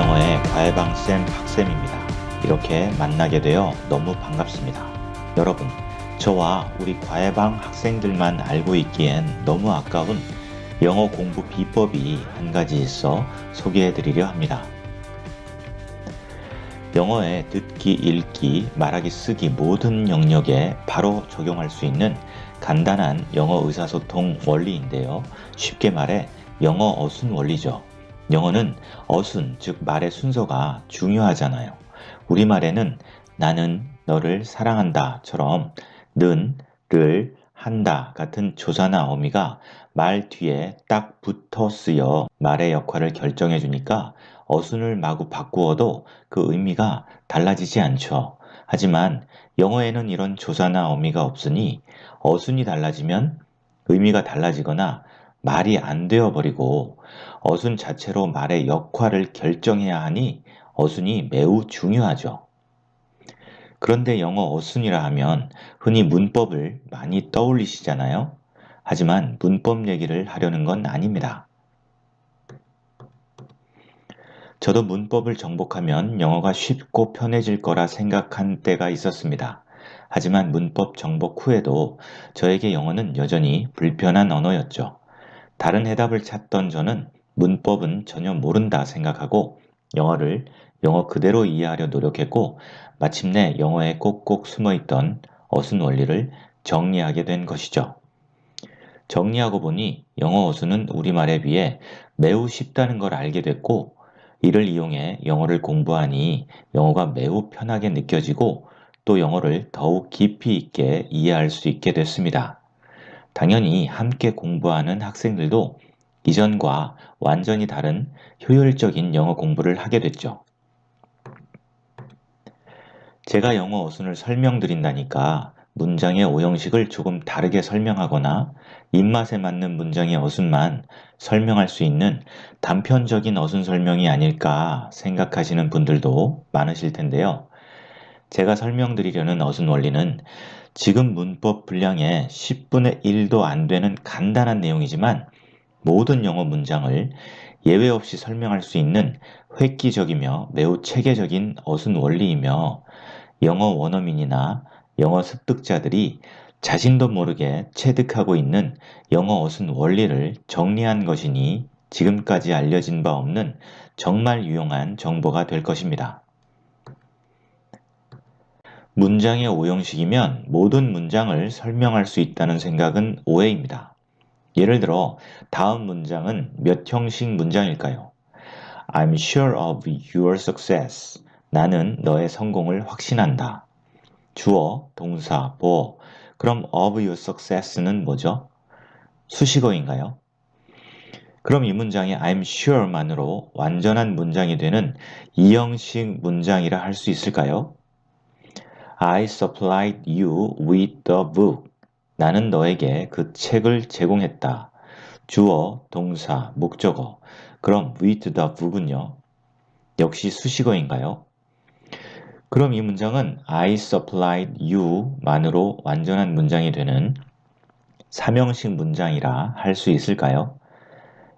영어의 과외방쌤 학쌤입니다. 이렇게 만나게 되어 너무 반갑습니다. 여러분, 저와 우리 과외방 학생들만 알고 있기엔 너무 아까운 영어 공부 비법이 한 가지 있어 소개해 드리려 합니다. 영어의 듣기, 읽기, 말하기, 쓰기 모든 영역에 바로 적용할 수 있는 간단한 영어 의사소통 원리인데요. 쉽게 말해 영어 어순 원리죠. 영어는 어순, 즉 말의 순서가 중요하잖아요. 우리말에는 나는 너를 사랑한다처럼 는, 를, 한다 같은 조사나 어미가 말 뒤에 딱 붙어 쓰여 말의 역할을 결정해 주니까 어순을 마구 바꾸어도 그 의미가 달라지지 않죠. 하지만 영어에는 이런 조사나 어미가 없으니 어순이 달라지면 의미가 달라지거나 말이 안 되어버리고 어순 자체로 말의 역할을 결정해야 하니 어순이 매우 중요하죠. 그런데 영어 어순이라 하면 흔히 문법을 많이 떠올리시잖아요. 하지만 문법 얘기를 하려는 건 아닙니다. 저도 문법을 정복하면 영어가 쉽고 편해질 거라 생각한 때가 있었습니다. 하지만 문법 정복 후에도 저에게 영어는 여전히 불편한 언어였죠. 다른 해답을 찾던 저는 문법은 전혀 모른다 생각하고 영어를 영어 그대로 이해하려 노력했고 마침내 영어에 꼭꼭 숨어있던 어순 원리를 정리하게 된 것이죠. 정리하고 보니 영어 어순은 우리말에 비해 매우 쉽다는 걸 알게 됐고 이를 이용해 영어를 공부하니 영어가 매우 편하게 느껴지고 또 영어를 더욱 깊이 있게 이해할 수 있게 됐습니다. 당연히 함께 공부하는 학생들도 이전과 완전히 다른 효율적인 영어 공부를 하게 됐죠. 제가 영어 어순을 설명드린다니까 문장의 오형식을 조금 다르게 설명하거나 입맛에 맞는 문장의 어순만 설명할 수 있는 단편적인 어순 설명이 아닐까 생각하시는 분들도 많으실 텐데요. 제가 설명드리려는 어순 원리는 지금 문법 분량의 10분의 1도 안 되는 간단한 내용이지만 모든 영어 문장을 예외 없이 설명할 수 있는 획기적이며 매우 체계적인 어순 원리이며 영어 원어민이나 영어 습득자들이 자신도 모르게 체득하고 있는 영어 어순 원리를 정리한 것이니 지금까지 알려진 바 없는 정말 유용한 정보가 될 것입니다. 문장의 오형식이면 모든 문장을 설명할 수 있다는 생각은 오해입니다. 예를 들어 다음 문장은 몇 형식 문장일까요? I'm sure of your success. 나는 너의 성공을 확신한다. 주어, 동사, 보어. 그럼 of your success는 뭐죠? 수식어인가요? 그럼 이 문장이 I'm sure만으로 완전한 문장이 되는 이형식 문장이라 할 수 있을까요? I supplied you with the book. 나는 너에게 그 책을 제공했다. 주어, 동사, 목적어. 그럼 with the book은요? 역시 수식어인가요? 그럼 이 문장은 I supplied you만으로 완전한 문장이 되는 삼형식 문장이라 할 수 있을까요?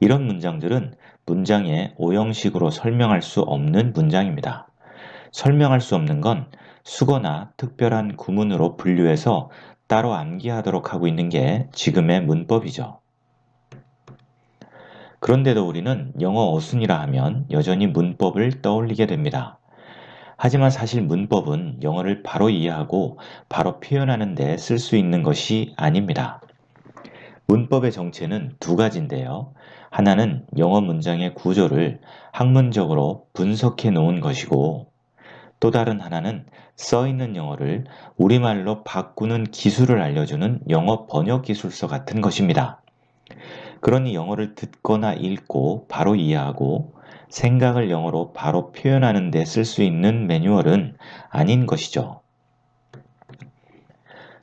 이런 문장들은 문장의 오형식으로 설명할 수 없는 문장입니다. 설명할 수 없는 건 수거나 특별한 구문으로 분류해서 따로 암기하도록 하고 있는 게 지금의 문법이죠. 그런데도 우리는 영어 어순이라 하면 여전히 문법을 떠올리게 됩니다. 하지만 사실 문법은 영어를 바로 이해하고 바로 표현하는 데 쓸 수 있는 것이 아닙니다. 문법의 정체는 두 가지인데요. 하나는 영어 문장의 구조를 학문적으로 분석해 놓은 것이고 또 다른 하나는 써 있는 영어를 우리말로 바꾸는 기술을 알려주는 영어 번역 기술서 같은 것입니다. 그러니 영어를 듣거나 읽고 바로 이해하고 생각을 영어로 바로 표현하는 데 쓸 수 있는 매뉴얼은 아닌 것이죠.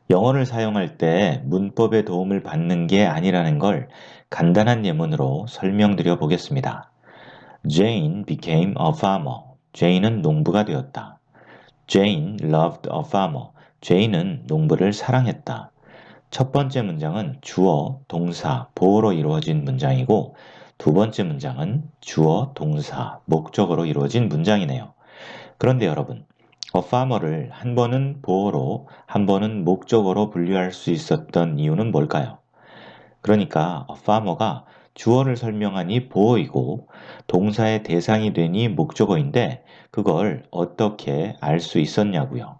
영어를 사용할 때 문법의 도움을 받는 게 아니라는 걸 간단한 예문으로 설명드려 보겠습니다. Jane became a farmer. Jane은 농부가 되었다. Jane loved a farmer. Jane은 농부를 사랑했다. 첫 번째 문장은 주어, 동사, 보어로 이루어진 문장이고 두 번째 문장은 주어, 동사, 목적어로 이루어진 문장이네요. 그런데 여러분, a farmer를 한 번은 보어로, 한 번은 목적어로 분류할 수 있었던 이유는 뭘까요? 그러니까 a farmer가 주어를 설명하니 보어이고 동사의 대상이 되니 목적어인데 그걸 어떻게 알 수 있었냐고요.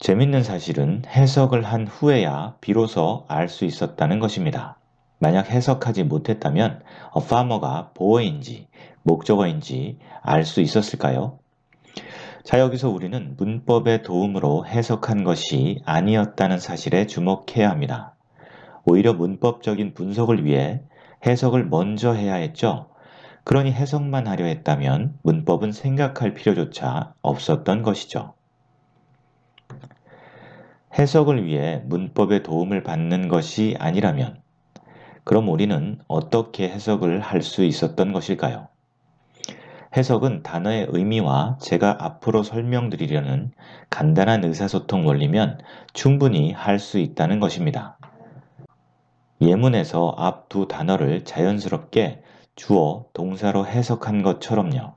재밌는 사실은 해석을 한 후에야 비로소 알 수 있었다는 것입니다. 만약 해석하지 못했다면 farmer가 보어인지 목적어인지 알 수 있었을까요? 자 여기서 우리는 문법의 도움으로 해석한 것이 아니었다는 사실에 주목해야 합니다. 오히려 문법적인 분석을 위해 해석을 먼저 해야 했죠. 그러니 해석만 하려 했다면 문법은 생각할 필요조차 없었던 것이죠. 해석을 위해 문법의 도움을 받는 것이 아니라면 그럼 우리는 어떻게 해석을 할 수 있었던 것일까요? 해석은 단어의 의미와 제가 앞으로 설명드리려는 간단한 의사소통 원리면 충분히 할 수 있다는 것입니다. 예문에서 앞 두 단어를 자연스럽게 주어, 동사로 해석한 것처럼요.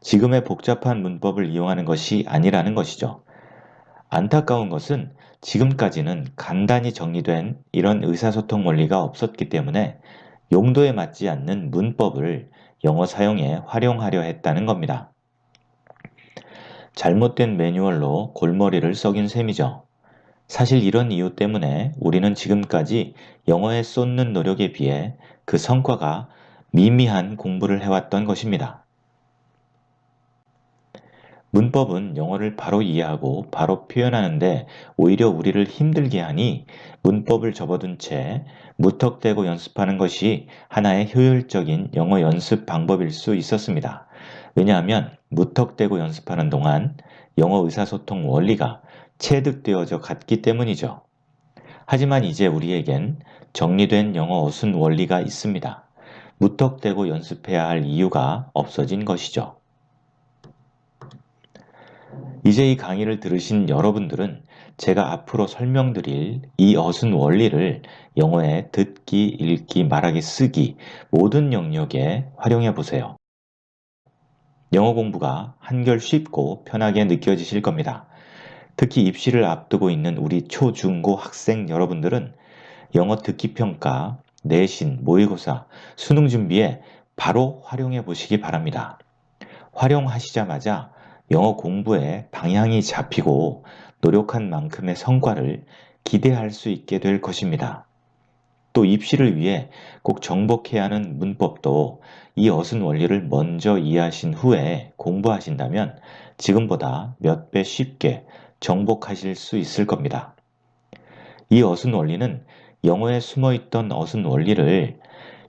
지금의 복잡한 문법을 이용하는 것이 아니라는 것이죠. 안타까운 것은 지금까지는 간단히 정리된 이런 의사소통 원리가 없었기 때문에 용도에 맞지 않는 문법을 영어 사용에 활용하려 했다는 겁니다. 잘못된 매뉴얼로 골머리를 썩인 셈이죠. 사실 이런 이유 때문에 우리는 지금까지 영어에 쏟는 노력에 비해 그 성과가 미미한 공부를 해왔던 것입니다. 문법은 영어를 바로 이해하고 바로 표현하는데 오히려 우리를 힘들게 하니 문법을 접어둔 채 무턱대고 연습하는 것이 하나의 효율적인 영어 연습 방법일 수 있었습니다. 왜냐하면 무턱대고 연습하는 동안 영어 의사소통 원리가 체득되어져 갔기 때문이죠. 하지만 이제 우리에겐 정리된 영어 어순 원리가 있습니다. 무턱대고 연습해야 할 이유가 없어진 것이죠. 이제 이 강의를 들으신 여러분들은 제가 앞으로 설명드릴 이 어순 원리를 영어에 듣기, 읽기, 말하기, 쓰기 모든 영역에 활용해 보세요. 영어 공부가 한결 쉽고 편하게 느껴지실 겁니다. 특히 입시를 앞두고 있는 우리 초, 중, 고 학생 여러분들은 영어 듣기 평가, 내신, 모의고사, 수능 준비에 바로 활용해 보시기 바랍니다. 활용하시자마자 영어 공부에 방향이 잡히고 노력한 만큼의 성과를 기대할 수 있게 될 것입니다. 또 입시를 위해 꼭 정복해야 하는 문법도 이 어순 원리를 먼저 이해하신 후에 공부하신다면 지금보다 몇 배 쉽게 정복하실 수 있을 겁니다. 이 어순 원리는 영어에 숨어있던 어순 원리를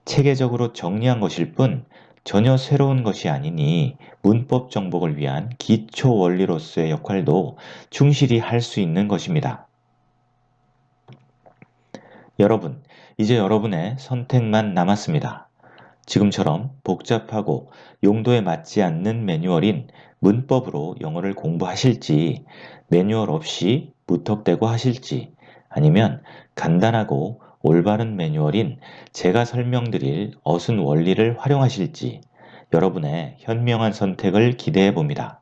체계적으로 정리한 것일 뿐 전혀 새로운 것이 아니니 문법 정복을 위한 기초 원리로서의 역할도 충실히 할 수 있는 것입니다. 여러분, 이제 여러분의 선택만 남았습니다. 지금처럼 복잡하고 용도에 맞지 않는 매뉴얼인 문법으로 영어를 공부하실지 매뉴얼 없이 무턱대고 하실지 아니면 간단하고 올바른 매뉴얼인 제가 설명드릴 어순 원리를 활용하실지 여러분의 현명한 선택을 기대해 봅니다.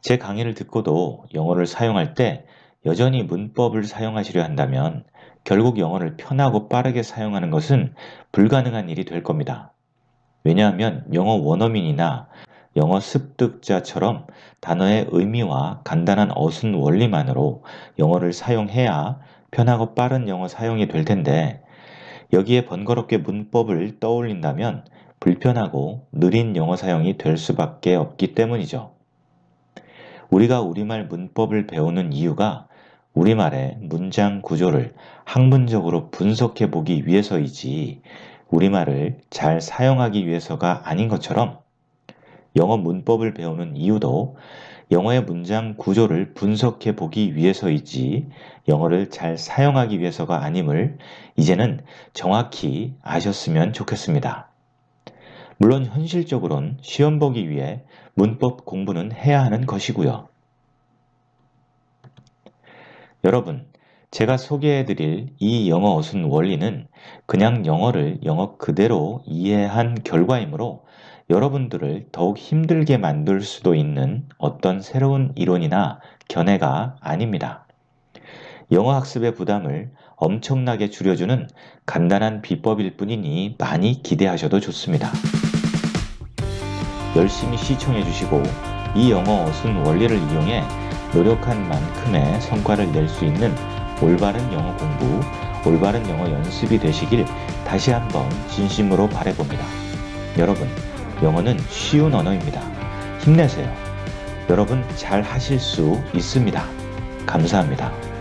제 강의를 듣고도 영어를 사용할 때 여전히 문법을 사용하시려 한다면 결국 영어를 편하고 빠르게 사용하는 것은 불가능한 일이 될 겁니다. 왜냐하면 영어 원어민이나 영어 습득자처럼 단어의 의미와 간단한 어순 원리만으로 영어를 사용해야 편하고 빠른 영어 사용이 될 텐데 여기에 번거롭게 문법을 떠올린다면 불편하고 느린 영어 사용이 될 수밖에 없기 때문이죠. 우리가 우리말 문법을 배우는 이유가 우리말의 문장 구조를 학문적으로 분석해 보기 위해서이지 우리말을 잘 사용하기 위해서가 아닌 것처럼 영어 문법을 배우는 이유도 영어의 문장 구조를 분석해 보기 위해서이지 영어를 잘 사용하기 위해서가 아님을 이제는 정확히 아셨으면 좋겠습니다. 물론 현실적으론 시험 보기 위해 문법 공부는 해야 하는 것이고요. 여러분, 제가 소개해드릴 이 영어 어순 원리는 그냥 영어를 영어 그대로 이해한 결과이므로 여러분들을 더욱 힘들게 만들 수도 있는 어떤 새로운 이론이나 견해가 아닙니다. 영어 학습의 부담을 엄청나게 줄여주는 간단한 비법일 뿐이니 많이 기대하셔도 좋습니다. 열심히 시청해 주시고 이 영어 어순 원리를 이용해 노력한 만큼의 성과를 낼 수 있는 올바른 영어 공부, 올바른 영어 연습이 되시길 다시 한번 진심으로 바래봅니다. 여러분, 영어는 쉬운 언어입니다. 힘내세요. 여러분 잘 하실 수 있습니다. 감사합니다.